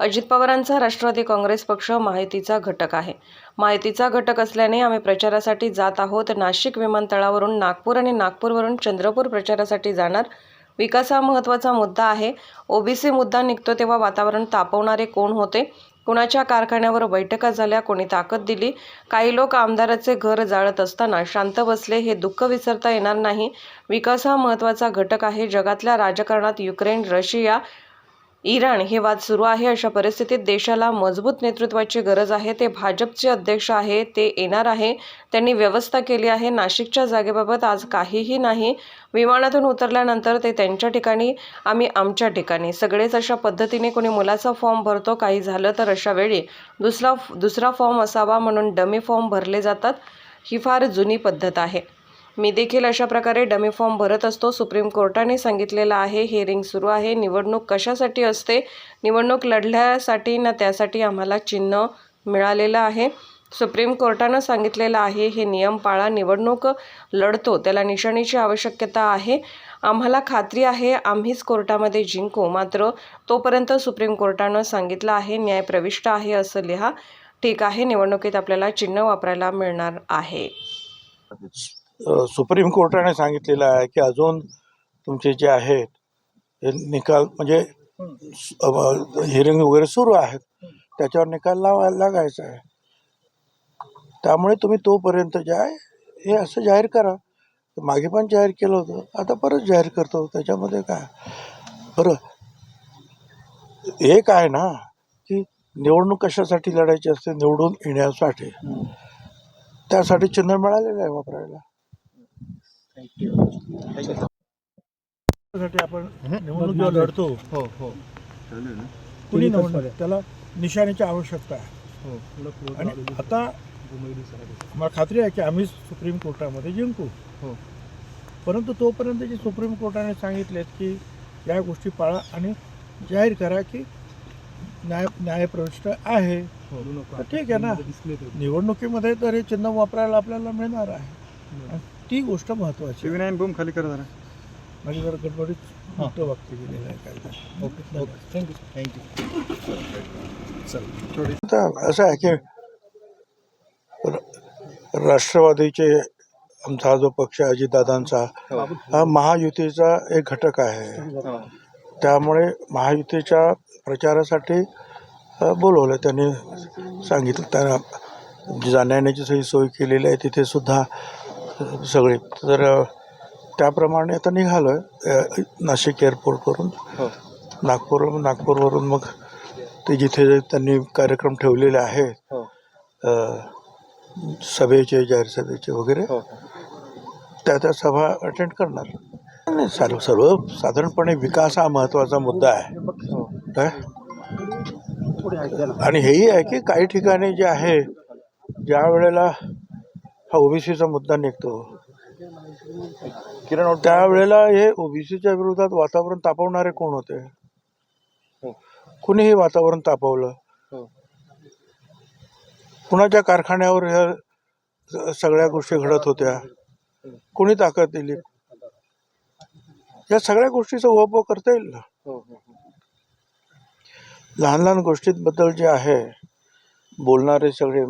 अजित पवारांचा राष्ट्रवादी काँग्रेस पक्ष माहितीचा घटक आहे. माहितीचा घटक असल्याने आम्ही प्रचारासाठी जात आहोत. नाशिक विमानतळावरून नागपूर आणि नागपूरवरून चंद्रपूर प्रचारासाठी जाणार. विकास हा महत्त्वाचा मुद्दा आहे. ओबीसी मुद्दा निघतो तेव्हा वातावरण तापवणारे कोण होते? कुणाच्या कारखान्यावर बैठका झाल्या? कोणी ताकद दिली? काही लोक आमदाराचे घर जाळत असताना शांत बसले. हे दुःख विसरता येणार नाही. विकास हा महत्त्वाचा घटक आहे. जगातल्या राजकारणात युक्रेन रशिया इराण हे वाद सुरू आहे. अशा परिस्थितीत देशाला मजबूत नेतृत्वाची गरज आहे. ते भाजपचे अध्यक्ष आहे. ते येणार आहे. त्यांनी व्यवस्था केली आहे. नाशिकच्या जागेबाबत आज काहीही नाही. विमानातून उतरल्यानंतर ते त्यांच्या ठिकाणी आम्ही आमच्या ठिकाणी. सगळेच अशा पद्धतीने कोणी मुलाचा फॉर्म भरतो काही झालं तर अशा वेळी दुसरा दुसरा फॉर्म असावा म्हणून डमी फॉर्म भरले जातात. ही फार जुनी पद्धत आहे. मी देखील अशा प्रकारे डमी फॉर्म भरत असतो. सुप्रीम कोर्टाने सांगितलेलं आहे हिअरिंग सुरू आहे. निवडणूक कशासाठी असते? निवडणूक लढल्यासाठी ना त्यासाठी आम्हाला चिन्ह मिळालेलं आहे. सुप्रीम कोर्टानं सांगितलेलं आहे हे नियम पाळा. निवडणूक लढतो त्याला निशाणीची आवश्यकता आहे. आम्हाला खात्री आहे आम्हीच कोर्टामध्ये जिंकू. मात्र तोपर्यंत सुप्रीम कोर्टानं सांगितलं आहे न्याय प्रविष्ट आहे असं लिहा. ठीक आहे निवडणुकीत आपल्याला चिन्ह वापरायला मिळणार आहे. सुप्रीम कोर्टाने सांगितलेलं आहे की अजून तुमचे जे आहेत हे निकाल म्हणजे हिअरिंग वगैरे सुरू आहेत त्याच्यावर निकाल लावायला लागायचा आहे. त्यामुळे तुम्ही तोपर्यंत जे आहे हे असं जाहीर करा. मागे पण जाहीर केलं होतं आता परत जाहीर करतो. त्याच्यामध्ये काय? बरं एक आहे ना की निवडणूक कशासाठी लढायची असते? निवडून येण्यासाठी. त्यासाठी चिन्ह मिळालेलं आहे वापरायला. साठी आपण निवडणूक जेव्हा लढतो. हो हो. कुणी त्याला निशाणीची आवश्यकता आहे. आणि आता मला खात्री आहे की आम्ही सुप्रीम कोर्टामध्ये जिंकू. हो. परंतु तोपर्यंत जे सुप्रीम कोर्टाने सांगितलेत की या गोष्टी पाळा आणि जाहीर करा की न्याय न्यायप्रविष्ट आहे. तर ठीक आहे ना. निवडणुकीमध्ये तर हे चिन्ह वापरायला आपल्याला मिळणार आहे. ती गोष्ट महत्वाची. शिवनारायण बूम खाली करा जरा. माझी जरा गडबडीत मोठं वाक्य गेलेलं आहे काय ओके ओके. थँक्यू थँक्यू आता असं आहे की राष्ट्रवादीचे आमचा हा जो पक्ष आहे अजितदादांचा हा. महायुतीचा एक घटक आहे. त्यामुळे महायुतीच्या प्रचारासाठी बोलवलं त्यांनी सांगितलं त्यांना जाण्याची सगळी सोय केलेली आहे तिथे सुद्धा अ, सगळे. तर त्याप्रमाणे आता निघालो आहे नाशिक एअरपोर्टवरून हो. नागपूर नागपूरवरून मग ते जिथे त्यांनी कार्यक्रम ठेवलेले आहेत हो. सभेचे जाहीर सभेचे वगैरे हो. त्या त्या सभा अटेंड करणार. नाही सर्व सर्व साधारणपणे विकास हा महत्त्वाचा मुद्दा आहे. हो. काय? आणि हेही आहे की काही ठिकाणी जे आहे ज्या वेळेला हा ओबीसीचा मुद्दा निघतो. किरण त्यावेळेला हे ओबीसीच्या विरोधात वातावरण तापवणारे कोण होते? हो. कुणीही वातावरण तापवलं? हो. कुणाच्या कारखान्यावर ह्या सगळ्या गोष्टी घडत होत्या? कुणी ताकद दिली? या सगळ्या गोष्टीचा उहापोह करता येईल ना? हो हो लहान लहान गोष्टींबद्दल जे आहे बोलणारे सगळे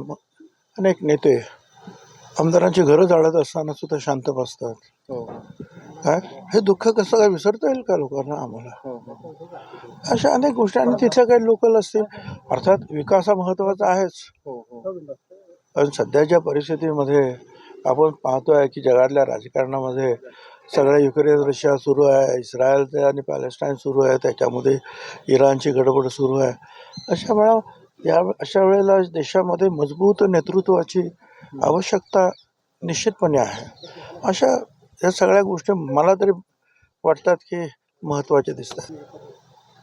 अनेक नेते आमदारांची घरं जाळत असताना सुद्धा शांत बसतात. हो. काय? हे दुःख कसं काय विसरता येईल का लोकांना आम्हाला? हो हो. अशा अनेक गोष्टी आणि तिथल्या काही लोकल असतील अर्थात विकास हा महत्त्वाचा आहेच. पण सध्याच्या परिस्थितीमध्ये आपण पाहतोय की जगातल्या राजकारणामध्ये सगळ्या युक्रेन रशिया सुरू आहे इस्रायल आणि पॅलेस्टाईन सुरू आहे त्याच्यामध्ये इराणची गडबड सुरू आहे. अशा वेळा या अशा वेळेला देशामध्ये मजबूत नेतृत्वाची आवश्यकता निश्चितपणे आहे. अशा या सगळ्या गोष्टी मला तरी वाटतात की महत्त्वाच्या दिसतात.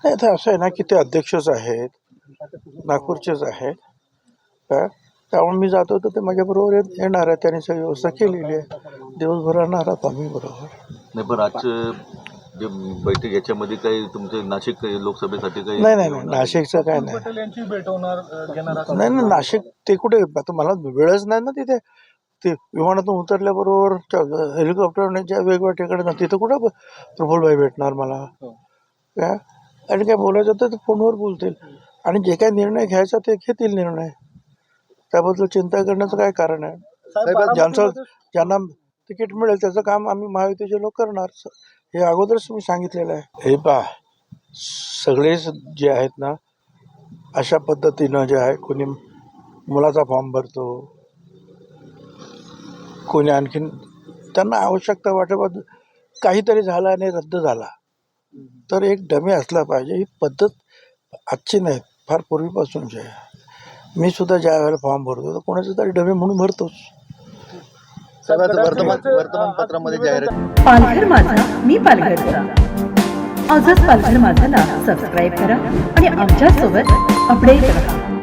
नाही तर असं आहे ना की ते अध्यक्षच आहेत नागपूरचेच आहेत. काय त्यामुळे मी जातो तर ते माझ्याबरोबर येणार आहे त्यांनी सगळी व्यवस्था केलेली आहे. दिवसभर राहणार आहोत आम्ही बरोबर. नाही पण आजचं जे बैठक याच्यामध्ये काही तुमचे नाशिक काही लोकसभेसाठी काही नाही नाही नाही. नाशिकचं काय नाही. पटेल यांची भेट होणार अ, घेणार असं नाही नाही नाशिक ते कुठे? आता मला वेळच नाही ना तिथे. ते विमानातून उतरल्याबरोबर च- हेलिकॉप्टरने ज्या वेगवेगळ्या ठिकाणी जातात, तिथं कुठं ब- प्रफुल्लभाई भेटणार मला? हो. काय? आणि काय बोलायचं तर ते फोनवर बोलतील. आणि जे काही निर्णय घ्यायचा ते घेतील निर्णय. त्याबद्दल चिंता करण्याचं काय कारण आहे? साहेब ज्यांचं ज्यांना तिकीट मिळेल त्याचं काम आम्ही महायुतीचे लोक करणार. स- हे अगोदरच मी सांगितलेलं आहे. हे पा सगळेच जे आहेत ना अशा पद्धतीनं जे आहे कोणी मुलाचा फॉर्म भरतो कोणी आणखीन त्यांना आवश्यकता वाटत काहीतरी झालं आणि रद्द झाला. तर एक डमी असला पाहिजे ही पद्धत आजची नाही फार पूर्वीपासूनची आहे. मी सुद्धा ज्या वेळेला फॉर्म भरतो तर कोणाचे तरी डबे म्हणून भरतोच. वर्तमानपत्रामध्ये अ, जाहिरात पालघर माझा मी पालघरचा. आजच पालघर माझाला सबस्क्राईब करा आणि आमच्यासोबत अपडेट राहा